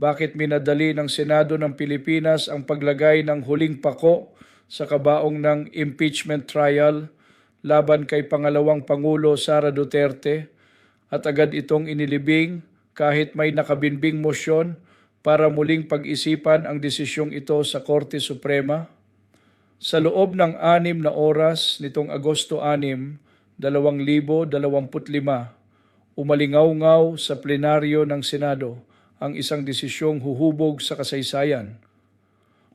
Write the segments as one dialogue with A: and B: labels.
A: Bakit minadali ng Senado ng Pilipinas ang paglagay ng huling pako sa kabaong ng impeachment trial laban kay pangalawang Pangulo Sara Duterte at agad itong inilibing kahit may nakabinbing motion para muling pag-isipan ang desisyong ito sa Korte Suprema? Sa loob ng anim na oras nitong Agosto 6, 2025, umalingaw-ngaw sa plenaryo ng Senado ang isang desisyong huhubog sa kasaysayan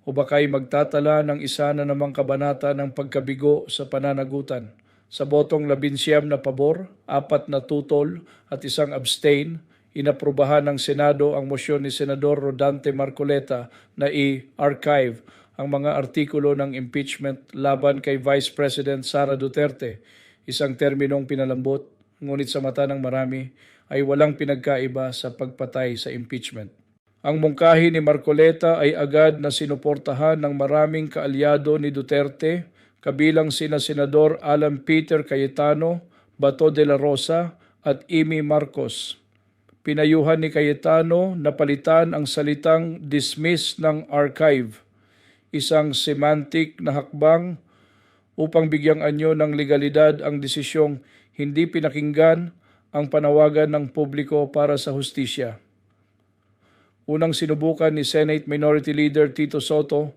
A: o baka'y magtatala ng isa na namang kabanata ng pagkabigo sa pananagutan. Sa botong labinsyam na pabor, apat na tutol at isang abstain, inaprubahan ng Senado ang mosyon ni Senador Rodante Marcoleta na i-archive ang mga artikulo ng impeachment laban kay Vice President Sara Duterte, isang terminong pinalambot, ngunit sa mata ng marami ay walang pinagkaiba sa pagpatay sa impeachment. Ang mungkahi ni Marcoleta ay agad na sinuportahan ng maraming kaalyado ni Duterte, kabilang sina Senador Alan Peter Cayetano, Bato de la Rosa at Amy Marcos. Pinayuhan ni Cayetano na palitan ang salitang dismiss ng archive, isang semantic na hakbang upang bigyang anyo ng legalidad ang desisyong hindi pinakinggan ang panawagan ng publiko para sa hustisya. Unang sinubukan ni Senate Minority Leader Tito Soto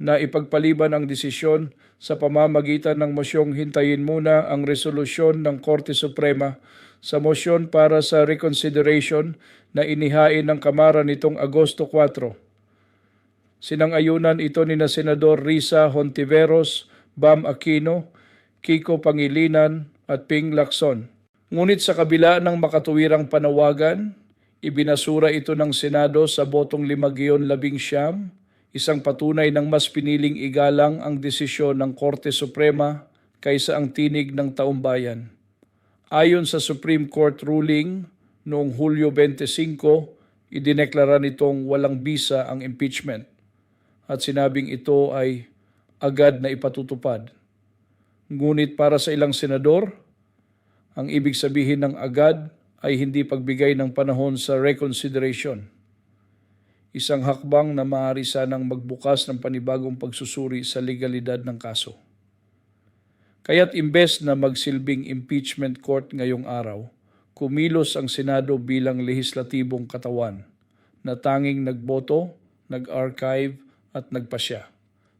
A: na ipagpaliban ang desisyon sa pamamagitan ng mosyong hintayin muna ang resolusyon ng Korte Suprema sa mosyon para sa reconsideration na inihain ng Kamara nitong Agosto 4. Sinang-ayunan ito ni na Senador Risa Hontiveros, Bam Aquino, Kiko Pangilinan at Ping Lacson. Ngunit sa kabila ng makatuwirang panawagan, ibinasura ito ng Senado sa botong limagyon labing siyam, isang patunay ng mas piniling igalang ang desisyon ng Korte Suprema kaysa ang tinig ng taumbayan. Ayon sa Supreme Court ruling noong Hulyo 25, idineklara nitong walang bisa ang impeachment at sinabing ito ay agad na ipatutupad. Ngunit para sa ilang senador, ang ibig sabihin ng agad ay hindi pagbigay ng panahon sa reconsideration. Isang hakbang na maaari sanang magbukas ng panibagong pagsusuri sa legalidad ng kaso. Kaya't imbes na magsilbing impeachment court ngayong araw, kumilos ang Senado bilang lehislatibong katawan na tanging nagboto, nag-archive at nagpasya.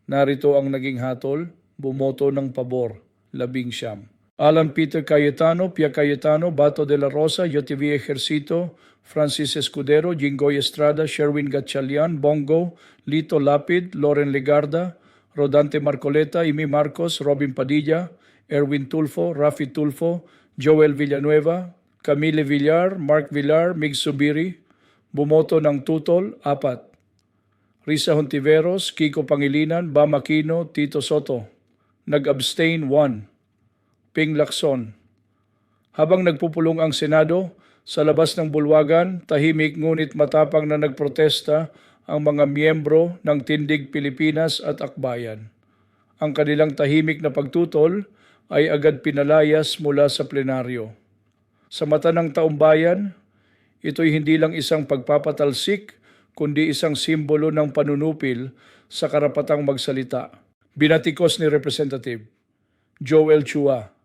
A: Narito ang naging hatol, bumoto ng pabor, labing siyam. Alan Peter Cayetano, Pia Cayetano, Bato de la Rosa, Yotivie Ejercito, Francis Escudero, Jingoy Estrada, Sherwin Gatchalian, Bongo, Lito Lapid, Loren Legarda, Rodante Marcoleta, Imi Marcos, Robin Padilla, Erwin Tulfo, Rafi Tulfo, Joel Villanueva, Camille Villar, Mark Villar, Mig Subiri, bumoto ng tutol, apat. Risa Hontiveros, Kiko Pangilinan, Bam Aquino, Tito Soto. Nag-abstain, 1. Ping Lacson. Habang nagpupulong ang Senado, sa labas ng bulwagan, tahimik ngunit matapang na nagprotesta ang mga miyembro ng Tindig Pilipinas at Akbayan. Ang kanilang tahimik na pagtutol ay agad pinalayas mula sa plenaryo. Sa mata ng taumbayan, ito'y hindi lang isang pagpapatalsik, kundi isang simbolo ng panunupil sa karapatang magsalita. Binatikos ni Representative Joel Chua,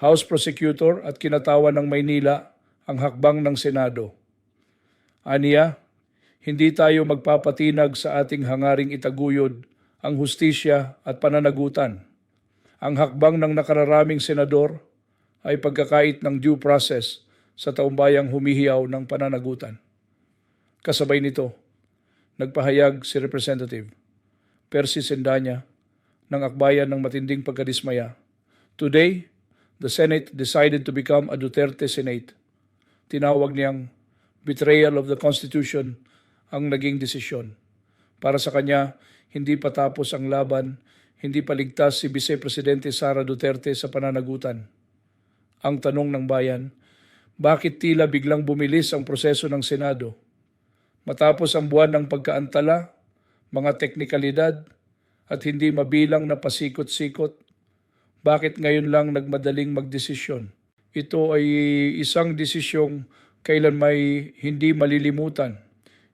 A: House Prosecutor at kinatawan ng Maynila ang hakbang ng Senado. Aniya, hindi tayo magpapatinag sa ating hangaring itaguyod ang hustisya at pananagutan. Ang hakbang ng nakararaming senador ay pagkakait ng due process sa taumbayang humihiyaw ng pananagutan. Kasabay nito, nagpahayag si Representative Percy Sendanya ng akbayan ng matinding pagkadismaya. Today, the Senate decided to become a Duterte Senate. Tinawag niyang betrayal of the Constitution ang naging desisyon. Para sa kanya, hindi pa tapos ang laban, hindi pa ligtas si Vice Presidente Sara Duterte sa pananagutan. Ang tanong ng bayan, bakit tila biglang bumilis ang proseso ng Senado? Matapos ang buwan ng pagkaantala, mga teknikalidad, at hindi mabilang na pasikot-sikot, bakit ngayon lang nagmadaling magdesisyon? Ito ay isang desisyong kailan may hindi malilimutan.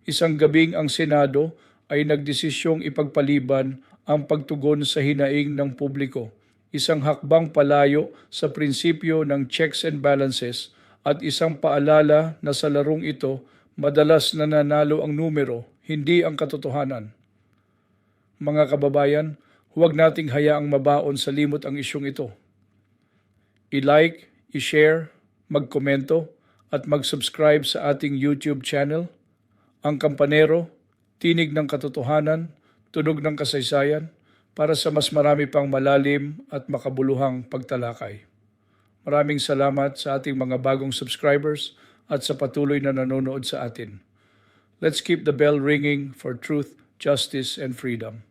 A: Isang gabing ang Senado ay nagdesisyong ipagpaliban ang pagtugon sa hinaing ng publiko. Isang hakbang palayo sa prinsipyo ng checks and balances at isang paalala na sa larong ito madalas nananalo ang numero, hindi ang katotohanan. Mga kababayan, huwag nating hayaang mabaon sa limot ang isyong ito. I-like, i-share, magkomento at mag-subscribe sa ating YouTube channel, Ang Kampanero, Tinig ng Katotohanan, Tunog ng Kasaysayan, para sa mas marami pang malalim at makabuluhang pagtalakay. Maraming salamat sa ating mga bagong subscribers at sa patuloy na nanonood sa atin. Let's keep the bell ringing for truth, justice, and freedom.